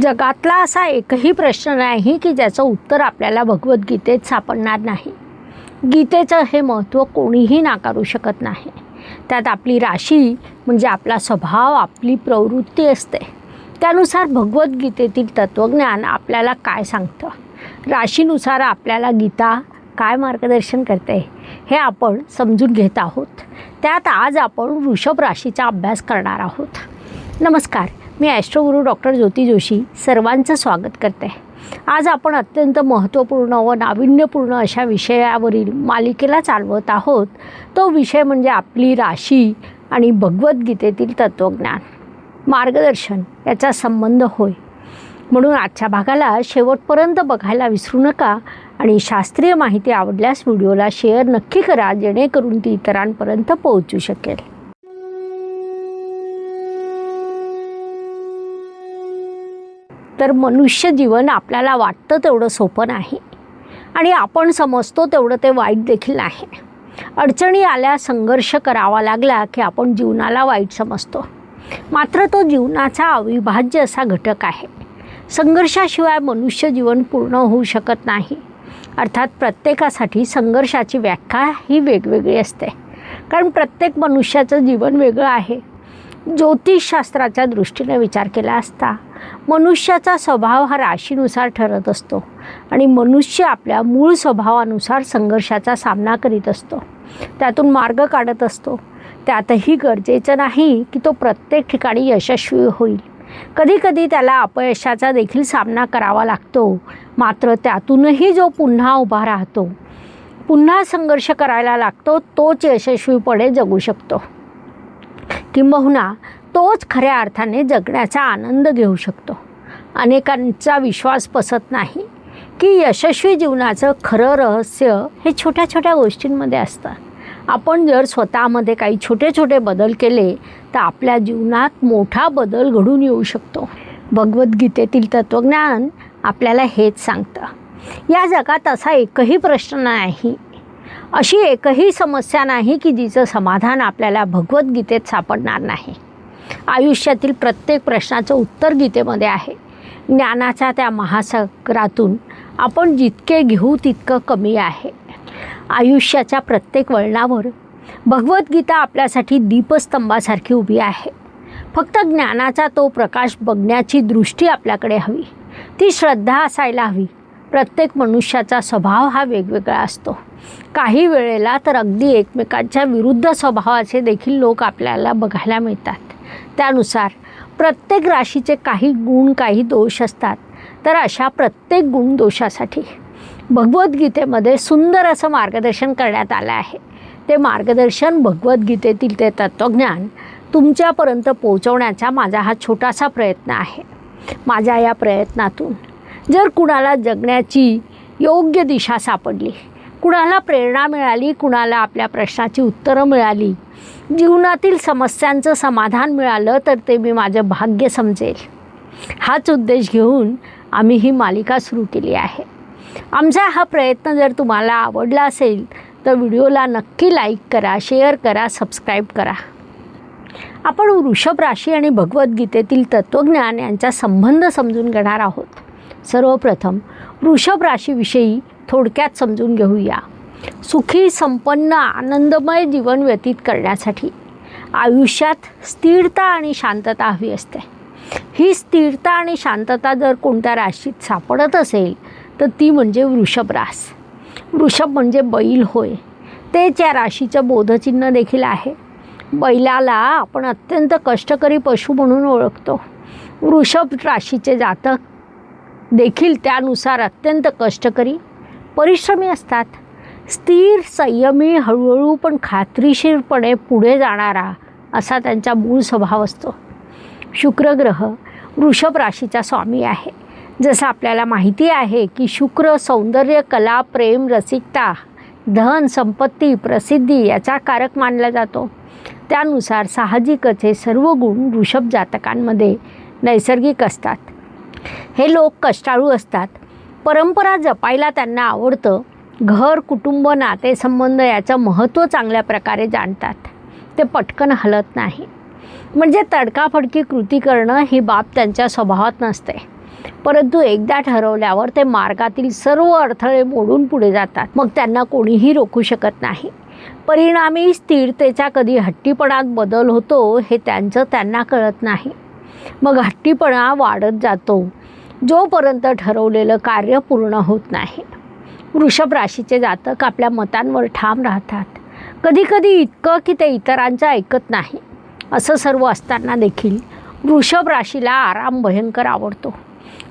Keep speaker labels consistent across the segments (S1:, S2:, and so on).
S1: जगातला असा एकही प्रश्न नाही की ज्याचं उत्तर आपल्याला भगवद्गीतेत सापडणार नाही. गीतेचं हे महत्त्व कोणीही नाकारू शकत नाही. त्यात आपली राशी म्हणजे आपला स्वभाव आपली प्रवृत्ती असते. त्यानुसार भगवद्गीतेतील तत्त्वज्ञान आपल्याला काय सांगतं? राशीनुसार आपल्याला गीता काय मार्गदर्शन करते? हे आपण समजून घेत आहोत. त्यात आज आपण वृषभ राशीचा अभ्यास करणार आहोत. नमस्कार. मी ॲस्ट्रोगुरू डॉक्टर ज्योती जोशी सर्वांचं स्वागत करते. आज आपण अत्यंत महत्त्वपूर्ण व नाविन्यपूर्ण अशा विषयावरील मालिकेला चालवत आहोत. तो विषय म्हणजे आपली राशी आणि भगवद्गीतेतील तत्त्वज्ञान. मार्गदर्शन याचा संबंध होय. म्हणून आजच्या भागाला शेवटपर्यंत बघायला विसरू नका आणि शास्त्रीय माहिती आवडल्यास व्हिडिओला शेअर नक्की करा जेणेकरून ती इतरांपर्यंत पोहोचू शकेल. तर मनुष्य जीवन आपल्याला वाटतं तेवढं सोपं नाही. आणि आपण समजतो तेवढं ते वाईट देखील नाही. अडचणी आल्या संघर्ष करावा लागला की आपण जीवनाला वाईट समजतो. मात्र तो जीवनाचा अविभाज्य असा घटक आहे. संघर्षाशिवाय मनुष्य जीवन पूर्ण होऊ शकत नाही. अर्थात प्रत्येकासाठी संघर्षाची व्याख्या ही वेगवेगळी असते. कारण प्रत्येक मनुष्याचं जीवन वेगळं आहे. ज्योतिषशास्त्राच्या दृष्टीने विचार केला असता मनुष्याचा स्वभाव हा राशीनुसार ठरत असतो आणि मनुष्य आपल्या मूळ स्वभावानुसार संघर्षाचा सामना करीत असतो. त्यातून मार्ग काढत असतो. त्यातही गरजेचं नाही की तो प्रत्येक ठिकाणी यशस्वी होईल. कधीकधी त्याला अपयशाचा देखील सामना करावा लागतो. मात्र त्यातूनही जो पुन्हा उभा राहतो पुन्हा संघर्ष करायला लागतो तोच यशस्वीपणे जगू शकतो. किंबहुना तोच खऱ्या अर्थाने जगण्याचा आनंद घेऊ शकतो. अनेकांचा विश्वास पसत नाही की यशस्वी जीवनाचं खरं रहस्य हे छोट्या छोट्या गोष्टींमध्ये असतं. आपण जर स्वतःमध्ये काही छोटे छोटे बदल केले तर आपल्या जीवनात मोठा बदल घडून येऊ शकतो. भगवद्गीतेतील तत्त्वज्ञान आपल्याला हेच सांगतं. या जगात असा एकही प्रश्न नाही अशी एकही समस्या नाही की जिचं समाधान आपल्याला भगवद्गीतेत सापडणार नाही. आयुष्यातील प्रत्येक प्रश्नाचं उत्तर गीतेमध्ये आहे. ज्ञानाच्या त्या महासागरातून आपण जितके घेऊ तितकं कमी आहे. आयुष्याच्या प्रत्येक वळणावर भगवद्गीता आपल्यासाठी दीपस्तंभासारखी उभी आहे. फक्त ज्ञानाचा तो प्रकाश बघण्याची दृष्टी आपल्याकडे हवी. ती श्रद्धा असायला हवी. प्रत्येक मनुष्याचा स्वभाव हा वेगवेगळा असतो. काही वेळेला तर अगदी एकमेकांच्या विरुद्ध स्वभावाचे देखील लोक आपल्याला बघायला मिळतात. त्यानुसार प्रत्येक राशीचे काही गुण काही दोष असतात. तर अशा प्रत्येक गुण दोषासाठी भगवद्गीतेमध्ये सुंदर असं मार्गदर्शन करण्यात आलं आहे. ते मार्गदर्शन भगवद्गीतेतील ते तत्त्वज्ञान तुमच्यापर्यंत पोहोचवण्याचा माझा हा छोटासा प्रयत्न आहे. माझ्या या प्रयत्नातून जर कुणाला जगण्याची योग्य दिशा सापडली कुणाला प्रेरणा मिळाली कुणाला आपल्या प्रश्नाची उत्तरं मिळाली जीवनातील समस्यांचं समाधान मिळालं तर ते मी माझं भाग्य समजेल. हाच उद्देश घेऊन आम्ही ही मालिका सुरू केली आहे. आमचा हा प्रयत्न जर तुम्हाला आवडला असेल तर व्हिडिओला नक्की लाईक करा शेअर करा सबस्क्राईब करा. आपण वृषभ राशी आणि भगवद्गीतेतील तत्त्वज्ञान यांचा संबंध समजून घेणार आहोत. सर्वप्रथम वृषभ राशीविषयी थोडक्यात समजून घेऊया. सुखी संपन्न आनंदमय जीवन व्यतीत करण्यासाठी आयुष्यात स्थिरता आणि शांतता हवी असते. ही स्थिरता आणि शांतता जर कोणत्या राशीत सापडत असेल तर ती म्हणजे वृषभ रास. वृषभ म्हणजे बैल होय. तेच या राशीचं बोधचिन्ह देखील आहे. बैलाला आपण अत्यंत कष्टकरी पशु म्हणून ओळखतो. वृषभ राशीचे जातक देखील त्यानुसार अत्यंत कष्टकरी परिश्रमी असतात. स्थिर संयमी हळूहळू पण खात्रीशीरपणे पुढे जाणारा असा त्यांचा मूळ स्वभाव असतो. शुक्रग्रह वृषभ राशीचा स्वामी आहे. जसं आपल्याला माहिती आहे की शुक्र सौंदर्य कला प्रेम रसिकता धन संपत्ती प्रसिद्धी याचा कारक मानला जातो. त्यानुसार साहजिकच हे सर्व गुण वृषभ जातकांमध्ये नैसर्गिक असतात. हे लोक कष्टाळू असतात. परंपरा जपायला त्यांना आवडतं. घर कुटुंब नातेसंबंध याचं महत्त्व चांगल्या प्रकारे जाणतात. ते पटकन हलत नाही. म्हणजे तडकाफडकी कृती करणं ही बाब त्यांच्या स्वभावात नसते. परंतु एकदा ठरवल्यावर ते मार्गातील सर्व अडथळे मोडून पुढे जातात. मग त्यांना कोणीही रोखू शकत नाही. परिणामी स्थिरतेचा कधी हट्टीपणात बदल होतो हे त्यांचं त्यांना कळत नाही. मग हट्टीपणा वाढत जातो. जोपर्यंत ठरवलेलं कार्य पूर्ण होत नाही. वृषभ राशीचे जातक आपल्या मतांवर ठाम राहतात. कधीकधी इतकं की ते इतरांचं ऐकत नाही. असं सर्व असताना देखील वृषभ राशीला आराम भयंकर आवडतो.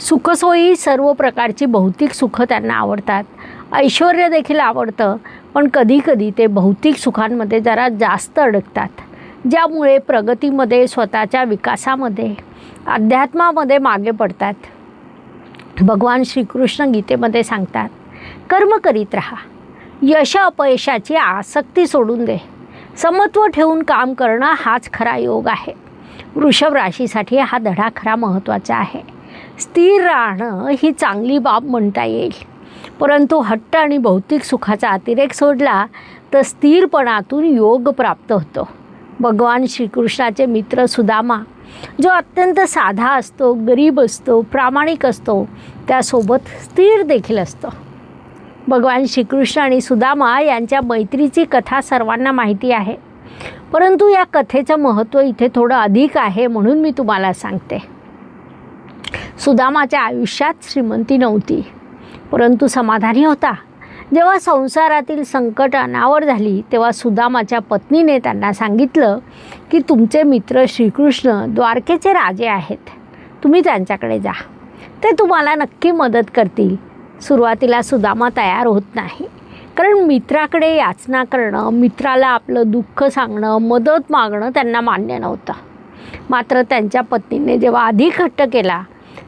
S1: सुखसोयी सर्व प्रकारची भौतिक सुखं त्यांना आवडतात. ऐश्वर देखील आवडतं पण कधीकधी ते भौतिक सुखांमध्ये जरा जास्त अडकतात. ज्यामुळे प्रगतीमध्ये स्वतःच्या विकासामध्ये अध्यात्मामध्ये मागे पडतात. भगवान श्रीकृष्ण गीतेमध्ये सांगतात कर्म करीत राहा. यश अपयशाची आसक्ती सोडून दे. समत्व ठेवून काम करणं हाच खरा योग आहे. वृषभ राशीसाठी हा धडा खरा महत्त्वाचा आहे. स्थिर राहणं ही चांगली बाब म्हणता येईल. परंतु हट्ट आणि भौतिक सुखाचा अतिरेक सोडला तर स्थिरपणातून योग प्राप्त होतो. भगवान श्रीकृष्णाचे मित्र सुदामा जो अत्यंत साधा असतो गरीब असतो प्रामाणिक असतो त्यासोबत स्थिर देखील असतो. भगवान श्रीकृष्ण आणि सुदामा यांच्या मैत्रीची कथा सर्वांना माहिती आहे. परंतु या कथेचं महत्त्व इथे थोडं अधिक आहे म्हणून मी तुम्हाला सांगते. सुदामाच्या आयुष्यात श्रीमंती नव्हती. परंतु समाधानी होता. जेव्हा संसारातील संकट अनावर झाली तेव्हा सुदामाच्या पत्नीने त्यांना सांगितलं की तुमचे मित्र श्रीकृष्ण द्वारकेचे राजे आहेत. तुम्ही त्यांच्याकडे जा. ते तुम्हाला नक्की मदत करतील. सुरुवातीला सुदामा तयार होत नाही. कारण मित्राकडे याचना करणं मित्राला आपलं दुःख सांगणं मदत मागणं त्यांना मान्य नव्हतं. मात्र त्यांच्या पत्नीने जेव्हा अधिक हट्ट केला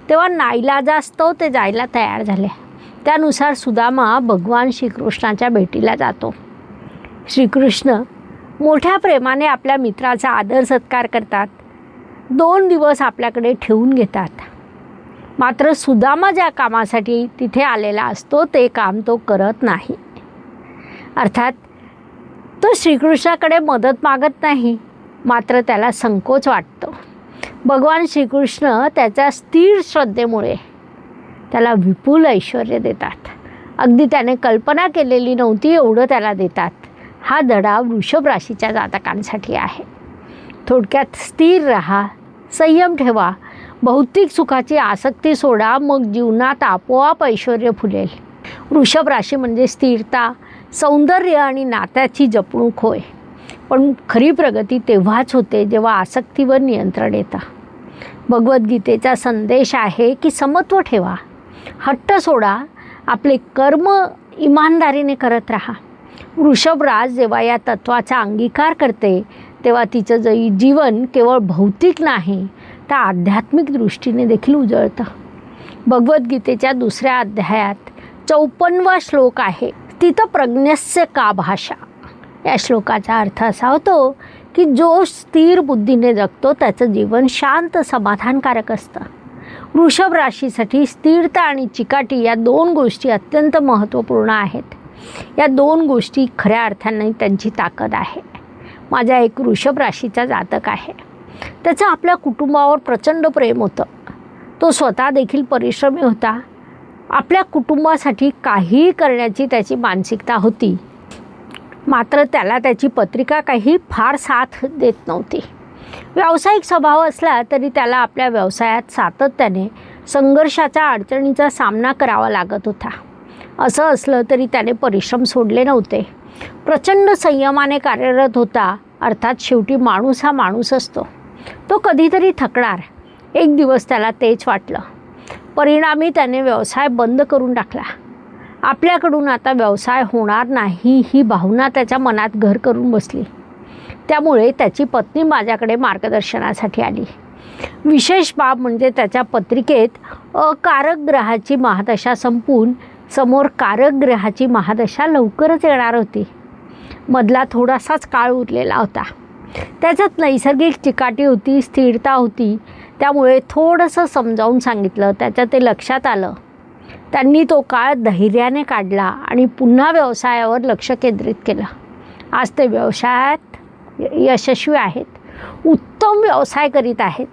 S1: तेव्हा नाईलाजास्तव ते जायला तयार झाले. त्यानुसार सुदामा भगवान श्रीकृष्णाच्या भेटीला जातो. श्रीकृष्ण मोठ्या प्रेमाने आपल्या मित्राचा आदर सत्कार करतात. दोन दिवस आपल्याकडे ठेवून घेतात. मात्र सुदामा ज्या कामासाठी तिथे आलेला असतो ते काम तो करत नाही. अर्थात तो श्रीकृष्णाकडे मदत मागत नाही मात्र त्याला संकोच वाटतो. भगवान श्रीकृष्ण त्याच्या स्थिर श्रद्धेमुळे त्याला विपुल ऐश्वर देतात. अगदी त्याने कल्पना केलेली नव्हती एवढं त्याला देतात. हा धडा वृषभ राशीच्या जातकांसाठी आहे. थोडक्यात स्थिर राहा संयम ठेवा. भौतिक सुखाची आसक्ती सोडा मग जीवनात आपोआप ऐश्वर फुलेल. वृषभ राशी म्हणजे स्थिरता सौंदर्य आणि नात्याची जपणूक होय. पण खरी प्रगती तेव्हाच होते जेव्हा आसक्तीवर नियंत्रण येतं. भगवद्गीतेचा संदेश आहे की समत्व ठेवा. हट्ट सोडा आपले कर्म इमानदारीने करत राहा. वृषभराज जेव्हा या तत्वाचा अंगीकार करते तेव्हा तिचं जई जीवन केवळ भौतिक नाही तर आध्यात्मिक दृष्टीने देखील उजळतं. भगवद्गीतेच्या दुसऱ्या अध्यायात चौपन्नवा श्लोक आहे तिथं प्रज्ञस्य का भाषा? या श्लोकाचा अर्थ असा होतो की जो स्थिर बुद्धीने जगतो त्याचं जीवन शांत समाधानकारक असतं. वृषभ राशीसाठी स्थिरता आणि चिकाटी या दोन गोष्टी अत्यंत महत्त्वपूर्ण आहेत. या दोन गोष्टी खऱ्या अर्थाने त्यांची ताकद आहे. माझा एक वृषभ राशीचा जातक आहे. त्याचं आपल्या कुटुंबावर प्रचंड प्रेम होतं. तो स्वतः देखील परिश्रमी होता. आपल्या कुटुंबासाठी काहीही करण्याची त्याची मानसिकता होती. मात्र त्याला त्याची पत्रिका काही फार साथ देत नव्हती. व्यावसायिक स्वभाव असला तरी त्याला आपल्या व्यवसायात सातत्याने संघर्षाचा अडचणीचा सामना करावा लागत होता. असं असलं तरी त्याने परिश्रम सोडले नव्हते. प्रचंड संयमाने कार्यरत होता अर्थात शेवटी माणूस हा माणूस असतो. तो कधीतरी थकणार. एक दिवस त्याला तेच वाटलं. परिणामी त्याने व्यवसाय बंद करून टाकला. आपल्याकडून आता व्यवसाय होणार नाही ही भावना त्याच्या मनात घर करून बसली. त्यामुळे त्याची पत्नी माझ्याकडे मार्गदर्शनासाठी आली. विशेष बाब म्हणजे त्याच्या पत्रिकेत अकारक ग्रहाची महादशा संपून समोर कारक ग्रहाची महादशा लवकरच येणार होती. मधला थोडासाच काळ उरलेला होता. त्याच्यात नैसर्गिक चिकाटी होती स्थिरता होती. त्यामुळे थोडंसं समजावून सांगितलं त्याच्या ते लक्षात आलं. त्यांनी तो काळ धैर्याने काढला आणि पुन्हा व्यवसायावर लक्ष केंद्रित केलं. आज ते व्यवसायात यशस्वी आहेत उत्तम व्यवसाय करीत आहेत.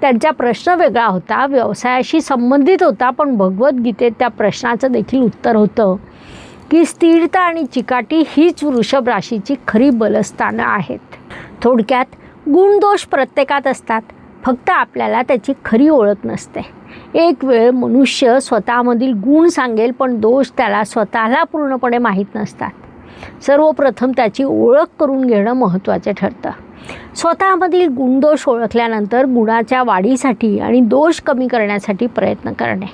S1: त्यांचा प्रश्न वेगळा होता व्यवसायाशी संबंधित होता पण भगवद्गीतेत त्या प्रश्नाचं देखील उत्तर होतं की स्थिरता आणि चिकाटी हीच वृषभ राशीची खरी बलस्थानं आहेत. थोडक्यात गुणदोष प्रत्येकात असतात फक्त आपल्याला त्याची खरी ओळख नसते. एक वेळ मनुष्य स्वतःमधील गुण सांगेल पण दोष त्याला स्वतःला पूर्णपणे माहीत नसतात. सर्वप्रथम त्याची ओळख करून घेणं महत्त्वाचे ठरतं. स्वतःमधील गुणदोष ओळखल्यानंतर गुणाच्या वाढीसाठी आणि दोष कमी करण्यासाठी प्रयत्न करणे.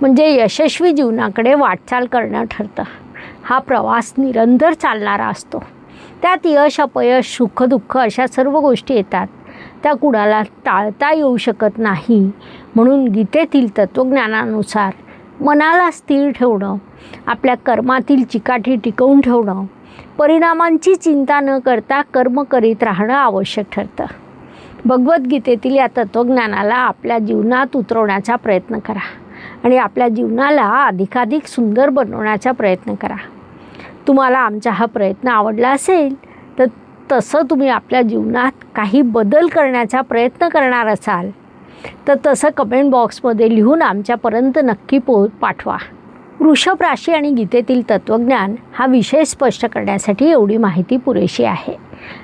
S1: म्हणजे यशस्वी जीवनाकडे वाटचाल करणं ठरतं. हा प्रवास निरंतर चालणारा असतो. त्यात यश अपयश सुखदुःख अशा सर्व गोष्टी येतात. त्या कुणाला टाळता येऊ शकत नाही म्हणून गीतेतील तत्त्वज्ञानानुसार मनाला स्थिर ठेवणं आपल्या कर्मातील चिकाठी टिकवून ठेवणं परिणामांची चिंता न करता कर्म करीत राहणं आवश्यक ठरतं. भगवद्गीतेतील या तत्त्वज्ञानाला आपल्या जीवनात उतरवण्याचा प्रयत्न करा आणि आपल्या जीवनाला अधिकाधिक सुंदर बनवण्याचा प्रयत्न करा. तुम्हाला आमचा हा प्रयत्न आवडला असेल तर तसं तुम्ही आपल्या जीवनात काही बदल करण्याचा प्रयत्न करणार असाल. तर तसं कमेंट बॉक्समध्ये लिहून आमच्यापर्यंत नक्की पो पाठवा. वृषभ राशी आणि गीतेतील तत्त्वज्ञान हा विषय स्पष्ट करण्यासाठी एवढी माहिती पुरेशी आहे.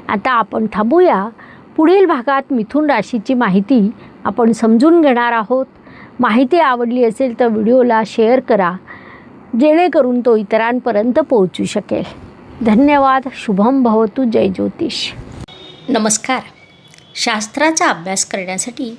S1: आता आपण थांबूया. पुढील भागात मिथुन राशीची माहिती आपण समजून घेणार आहोत. माहिती आवडली असेल तर व्हिडिओला शेअर करा जेणेकरून तो इतरांपर्यंत पोहोचू शकेल. धन्यवाद. शुभम भवतु. जय ज्योतिष. नमस्कार. शास्त्राचा अभ्यास करण्यासाठी